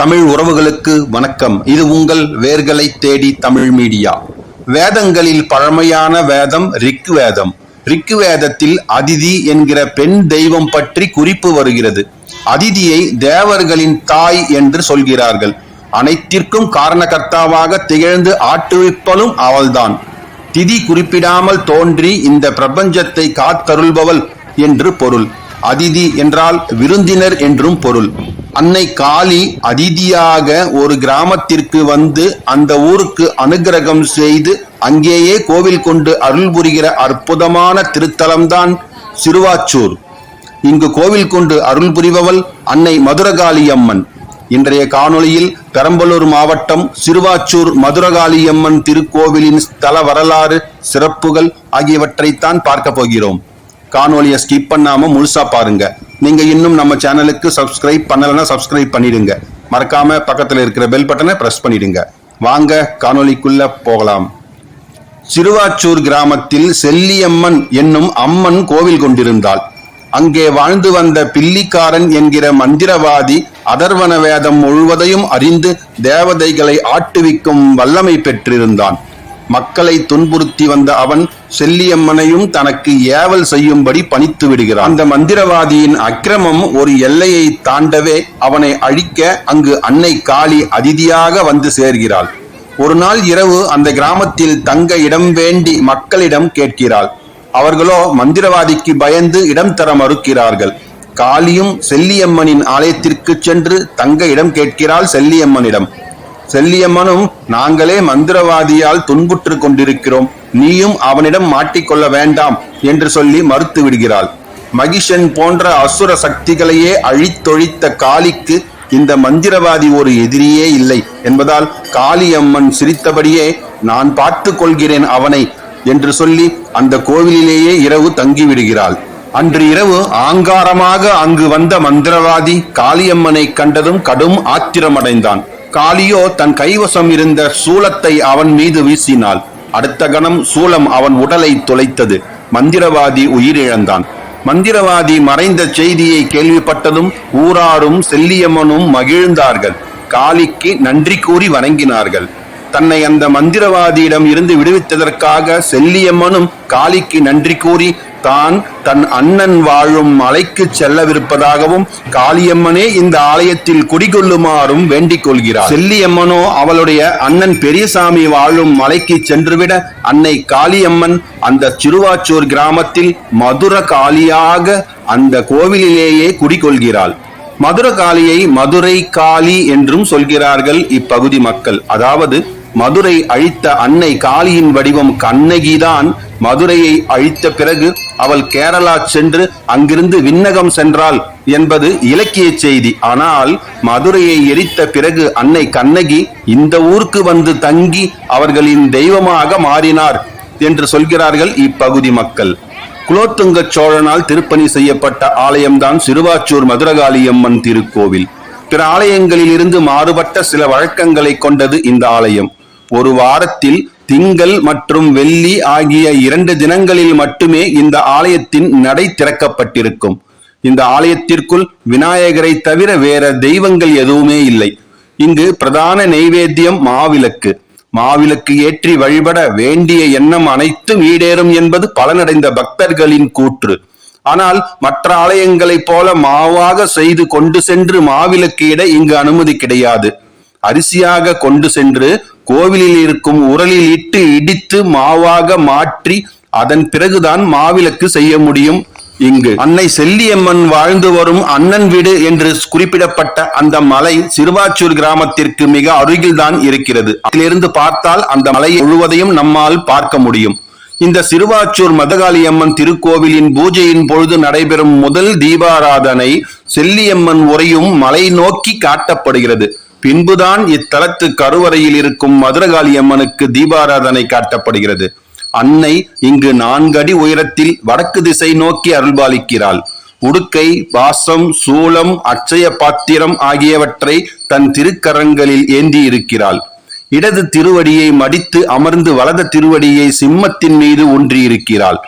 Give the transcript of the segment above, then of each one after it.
தமிழ் உறவுகளுக்கு வணக்கம். இது உங்கள் வேர்களை தேடி தமிழ் மீடியா. வேதங்களில் பழமையான வேதம் ரிக் வேதம். ரிக்கு வேதத்தில் அதிதி என்கிற பெண் தெய்வம் பற்றி குறிப்பு வருகிறது. அதிதியை தேவர்களின் தாய் என்று சொல்கிறார்கள். அனைத்திற்கும் காரணகர்த்தாவாக திகழ்ந்து ஆட்டுவிப்பலும் அவள்தான். திதி குறிப்பிடாமல் தோன்றி இந்த பிரபஞ்சத்தை காத்தருள்பவள் என்று பொருள். அதிதி என்றால் விருந்தினர் என்றும் பொருள். அன்னை காளி அதிதியாக ஒரு கிராமத்திற்கு வந்து அந்த ஊருக்கு அனுகிரகம் செய்து அங்கேயே கோவில் கொண்டு அருள் புரிகிற அற்புதமான திருத்தலம்தான் சிறுவாச்சூர். இங்கு கோவில் கொண்டு அருள் புரிபவள் அன்னை மதுரகாளியம்மன். இன்றைய காணொளியில் பெரம்பலூர் மாவட்டம் சிறுவாச்சூர் மதுரகாளியம்மன் திருக்கோவிலின் ஸ்தல வரலாறு சிறப்புகள் ஆகியவற்றைத்தான் பார்க்க போகிறோம். காணொலியை ஸ்கிப் பண்ணாமல் முழுசாக பாருங்க. நீங்கள் இன்னும் நம்ம சேனலுக்கு சப்ஸ்கிரைப் பண்ணலைன்னா சப்ஸ்கிரைப் பண்ணிடுங்க. மறக்காமல் பக்கத்தில் இருக்கிற பெல் பட்டனை பிரஸ் பண்ணிடுங்க. வாங்க காணொலிக்குள்ளே போகலாம். சிறுவாச்சூர் கிராமத்தில் செல்லியம்மன் என்னும் அம்மன் கோவில் கொண்டிருந்தாள். அங்கே வாழ்ந்து வந்த பில்லிக்காரன் என்கிற மந்திரவாதி அதர்வன வேதம் முழுவதையும் அறிந்து தேவதைகளை ஆட்டுவிக்கும் வல்லமை பெற்றிருந்தான். மக்களை துன்புறுத்தி வந்த அவன் செல்லியம்மனையும் தனக்கு ஏவல் செய்யும்படி பணித்து விடுகிறான். அந்த மந்திரவாதியின் அக்கிரமம் ஒரு எல்லையை தாண்டவே அவனை அழிக்க அங்கு அன்னை காளி அதிதியாக வந்து சேர்கிறாள். ஒரு நாள் இரவு அந்த கிராமத்தில் தங்க இடம் வேண்டி மக்களிடம் கேட்கிறாள். அவர்களோ மந்திரவாதிக்கு பயந்து இடம் தர மறுக்கிறார்கள். காளியும் செல்லியம்மனின் ஆலயத்திற்கு சென்று தங்க இடம் கேட்கிறாள் செல்லியம்மனிடம். செல்லியம்மனும் நாங்களே மந்திரவாதியால் துன்புற்று கொண்டிருக்கிறோம். நீயும் அவனிடம் மாட்டிக்கொள்ள வேண்டாம் என்று சொல்லி மறுத்து விடுகிறாள். மகிஷன் போன்ற அசுர சக்திகளையே அழித்தொழித்த காளிக்கு இந்த மந்திரவாதி ஒரு எதிரியே இல்லை என்பதால் காளியம்மன் சிரித்தபடியே நான் பார்த்து கொள்கிறேன் அவனை என்று சொல்லி அந்த கோவிலிலேயே இரவு தங்கிவிடுகிறாள். அன்று இரவு ஆங்காரமாக அங்கு வந்த மந்திரவாதி காளியம்மனை கண்டதும் கடும் ஆத்திரமடைந்தான். காளியோ தன் கைவசம் இருந்த சூலத்தை அவன் மீது வீசினாள். அடுத்த கணம் சூலம் அவன் உடலை துளைத்தது மந்திரவாதி உயிரிழந்தான். மந்திரவாதி மறைந்த செய்தியை கேள்விப்பட்டதும் ஊராரும் செல்லியம்மனும் மகிழ்ந்தார்கள். காளிக்கு நன்றி கூறி வணங்கினார்கள். தன்னை அந்த மந்திரவாதியிடம் இருந்து விடுவித்ததற்காக செல்லியம்மனும் காளிக்கு நன்றி கூறி தான் தன் அண்ணன் வாழும் மலைக்கு செல்லவிருப்பதாகவும் காளியம்மனே இந்த ஆலயத்தில் குடிகொள்ளுமாறும் வேண்டிக் கொள்கிறார். செல்லியம்மனோ அவளுடைய அண்ணன் பெரியசாமி வாழும் மலைக்கு சென்றுவிட அன்னை காளியம்மன் அந்த சிறுவாச்சூர் கிராமத்தில் மதுர காளியாக அந்த கோவிலிலேயே குடிகொள்கிறாள். மதுர காளியை மதுரை காளி என்றும் சொல்கிறார்கள் இப்பகுதி மக்கள். அதாவது மதுரை அழித்த அன்னை காளியின் வடிவம் கண்ணகிதான். மதுரையை அழித்த பிறகு அவள் கேரளா சென்று அங்கிருந்து விண்ணகம் சென்றாள் என்பது இலக்கிய செய்தி. ஆனால் மதுரையை எரித்த பிறகு அன்னை கண்ணகி இந்த ஊருக்கு வந்து தங்கி அவர்களின் தெய்வமாக மாறினார் என்று சொல்கிறார்கள் இப்பகுதி மக்கள். குலோத்துங்க சோழனால் திருப்பணி செய்யப்பட்ட ஆலயம்தான் சிறுவாச்சூர் மதுரகாளியம்மன் திருக்கோவில். பிற ஆலயங்களில் இருந்து மாறுபட்ட சில வழக்கங்களை கொண்டது இந்த ஆலயம். ஒரு வாரத்தில் திங்கள் மற்றும் வெள்ளி ஆகிய இரண்டு தினங்களில் மட்டுமே இந்த ஆலயத்தின் நடை திறக்கப்பட்டிருக்கும். இந்த ஆலயத்திற்குள் விநாயகரை தவிர வேற தெய்வங்கள் எதுவுமே இல்லை. இங்கு பிரதான நெய்வேத்தியம் மாவிளக்கு. மாவிளக்கு ஏற்றி வழிபட வேண்டிய எண்ணம் அனைத்தும் ஈடேறும் என்பது பலனடைந்த பக்தர்களின் கூற்று. ஆனால் மற்ற ஆலயங்களைப் போல மாவாக செய்து கொண்டு சென்று மாவிளக்கு இட இங்கு அனுமதி கிடையாது. அரிசியாக கொண்டு சென்று கோவிலில் இருக்கும் உரலில் இட்டு இடித்து மாவாக மாற்றி அதன் பிறகுதான் மாவிளக்கு செய்ய முடியும். இங்கு அன்னை செல்லியம்மன் வாழ்ந்து வரும் அண்ணன் வீடு என்று குறிப்பிடப்பட்ட அந்த மலை சிறுவாச்சூர் கிராமத்திற்கு மிக அருகில்தான் இருக்கிறது. அதிலிருந்து பார்த்தால் அந்த மலை முழுவதையும் நம்மால் பார்க்க முடியும். இந்த சிறுவாச்சூர் மதகாளியம்மன் திருக்கோவிலின் பூஜையின் பொழுது நடைபெறும் முதல் தீபாராதனை செல்லியம்மன் உரையும் மலை நோக்கி காட்டப்படுகிறது. பின்புதான் இத்தலத்து கருவறையில் இருக்கும் மதுரகாளி அம்மனுக்கு தீபாராதனை காட்டப்படுகிறது. அன்னை இங்கு நான்கடி உயரத்தில் வடக்கு திசை நோக்கி அருள்பாலிக்கிறாள். உடுக்கை வாசம் சூலம் அச்சய பாத்திரம் ஆகியவற்றை தன் திருக்கரங்களில் ஏந்தி இருக்கிறாள் இடது திருவடியை மடித்து அமர்ந்து வலது திருவடியை சிம்மத்தின் மீது ஊன்றியிருக்கிறாள்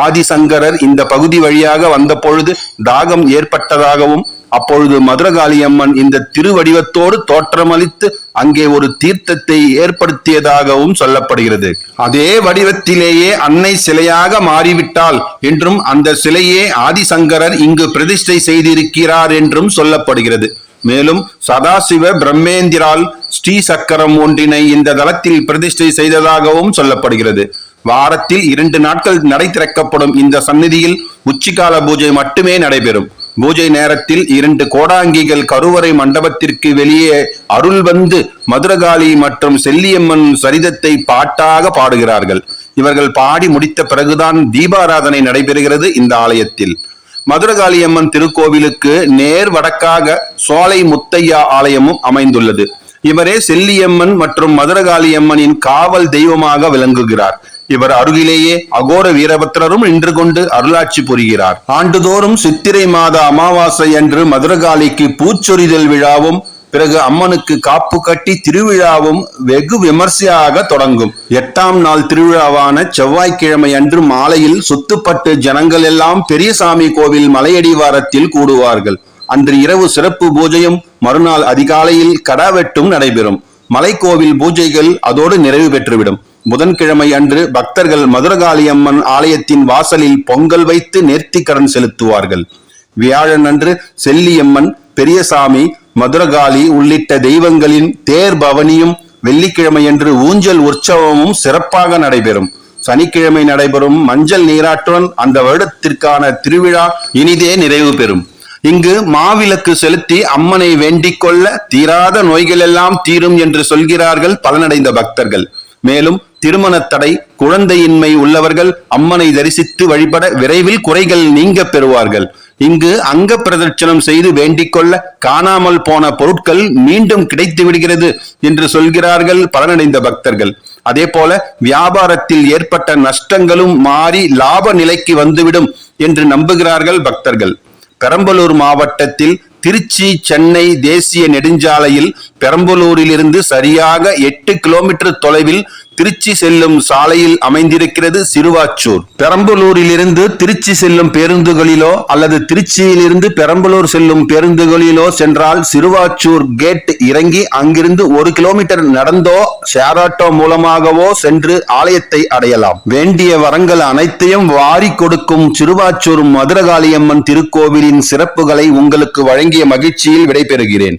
ஆதிசங்கரர் இந்த பகுதி வழியாக வந்த பொழுது தாகம் ஏற்பட்டதாகவும் அப்பொழுது மதுரகாளியம்மன் இந்த திருவடிவத்தோடு தோற்றமளித்து அங்கே ஒரு தீர்த்தத்தை ஏற்படுத்தியதாகவும் சொல்லப்படுகிறது. அதே வடிவத்திலேயே அன்னை சிலையாக மாறிவிட்டால் என்றும் அந்த சிலையே ஆதிசங்கரர் இங்கு பிரதிஷ்டை செய்திருக்கிறார் என்றும் சொல்லப்படுகிறது. மேலும் சதாசிவ பிரம்மேந்திரால் ஸ்ரீ சக்கரம் ஒன்றினை இந்த தளத்தில் பிரதிஷ்டை செய்ததாகவும் சொல்லப்படுகிறது. வாரத்தில் இரண்டு நாட்கள் நடை திறக்கப்படும் இந்த சந்நிதியில் உச்சிகால பூஜை மட்டுமே நடைபெறும். பூஜை நேரத்தில் இரண்டு கோடாங்கிகள் கருவறை மண்டபத்திற்கு வெளியே அருள் வந்து மதுரகாளி மற்றும் செல்லியம்மன் சரிதத்தை பாட்டாக பாடுகிறார்கள். இவர்கள் பாடி முடித்த பிறகுதான் தீபாராதனை நடைபெறுகிறது இந்த ஆலயத்தில். மதுரகாளியம்மன் திருக்கோவிலுக்கு நேர் வடக்காக சோலை முத்தையா ஆலயமும் அமைந்துள்ளது. இவரே செல்லியம்மன் மற்றும் மதுரகாளியம்மனின் காவல் தெய்வமாக விளங்குகிறார். இவர் அருகிலேயே அகோர வீரபத்திரரும் நின்று கொண்டு அருளாட்சி புரிகிறார். ஆண்டுதோறும் சித்திரை மாத அமாவாசை அன்று மதுரகாளிக்கு பூச்சொரிதல் விழாவும் பிறகு அம்மனுக்கு காப்பு கட்டி திருவிழாவும் வெகு விமர்சையாக தொடங்கும். எட்டாம் நாள் திருவிழாவான செவ்வாய்க்கிழமை அன்று மாலையில் சுத்துப்பட்டு ஜனங்கள் எல்லாம் பெரியசாமி கோவில் மலையடிவாரத்தில் கூடுவார்கள். அன்று இரவு சிறப்பு பூஜையும் மறுநாள் அதிகாலையில் கடாவெட்டும் நடைபெறும். மலைக்கோவில் பூஜைகள் அதோடு நிறைவு பெற்றுவிடும். புதன்கிழமை அன்று பக்தர்கள் மதுரகாளியம்மன் ஆலயத்தின் வாசலில் பொங்கல் வைத்து நேர்த்திக்கடன் செலுத்துவார்கள். வியாழன் அன்று செல்லியம்மன் பெரியசாமி மதுரகாளி உள்ளிட்ட தெய்வங்களின் தேர் பவனியும் வெள்ளிக்கிழமையன்று ஊஞ்சல் உற்சவமும் சிறப்பாக நடைபெறும். சனிக்கிழமை நடைபெறும் மஞ்சள் நீராட்டுடன் அந்த வருடத்திற்கான திருவிழா இனிதே நிறைவு பெறும். இங்கு மாவிளக்கு செலுத்தி அம்மனை வேண்டிக் கொள்ள தீராத நோய்கள் எல்லாம் தீரும் என்று சொல்கிறார்கள் பலனடைந்த பக்தர்கள். மேலும் திருமணத்தடை தடை குழந்தையின்மை உள்ளவர்கள் அம்மனை தரிசித்து வழிபட விரைவில் குறைகள் நீங்க பெறுவார்கள். இங்கு அங்க பிரதட்சணம் செய்து வேண்டிக்கொள்ள காணாமல் போன பொருட்கள் மீண்டும் கிடைத்து விடுகிறது என்று சொல்கிறார்கள் பலனடைந்த பக்தர்கள். அதே போல வியாபாரத்தில் ஏற்பட்ட நஷ்டங்களும் மாறி லாப நிலைக்கு வந்துவிடும் என்று நம்புகிறார்கள் பக்தர்கள். பெரம்பலூர் மாவட்டத்தில் திருச்சி சென்னை தேசிய நெடுஞ்சாலையில் பெரம்பலூரிலிருந்து சரியாக எட்டு கிலோமீட்டர் தொலைவில் திருச்சி செல்லும் சாலையில் அமைந்திருக்கிறது சிறுவாச்சூர். பெரம்பலூரிலிருந்து திருச்சி செல்லும் பேருந்துகளிலோ அல்லது திருச்சியிலிருந்து பெரம்பலூர் செல்லும் பேருந்துகளிலோ சென்றால் சிறுவாச்சூர் கேட் இறங்கி அங்கிருந்து ஒரு கிலோமீட்டர் நடந்தோ ஷேராட்டோ மூலமாகவோ சென்று ஆலயத்தை அடையலாம். வேண்டிய வரங்கள் அனைத்தையும் வாரி கொடுக்கும் சிறுவாச்சூர் மதுரகாளியம்மன் திருக்கோவிலின் சிறப்புகளை உங்களுக்கு வழங்கிய மகிழ்ச்சியில் விடைபெறுகிறேன்.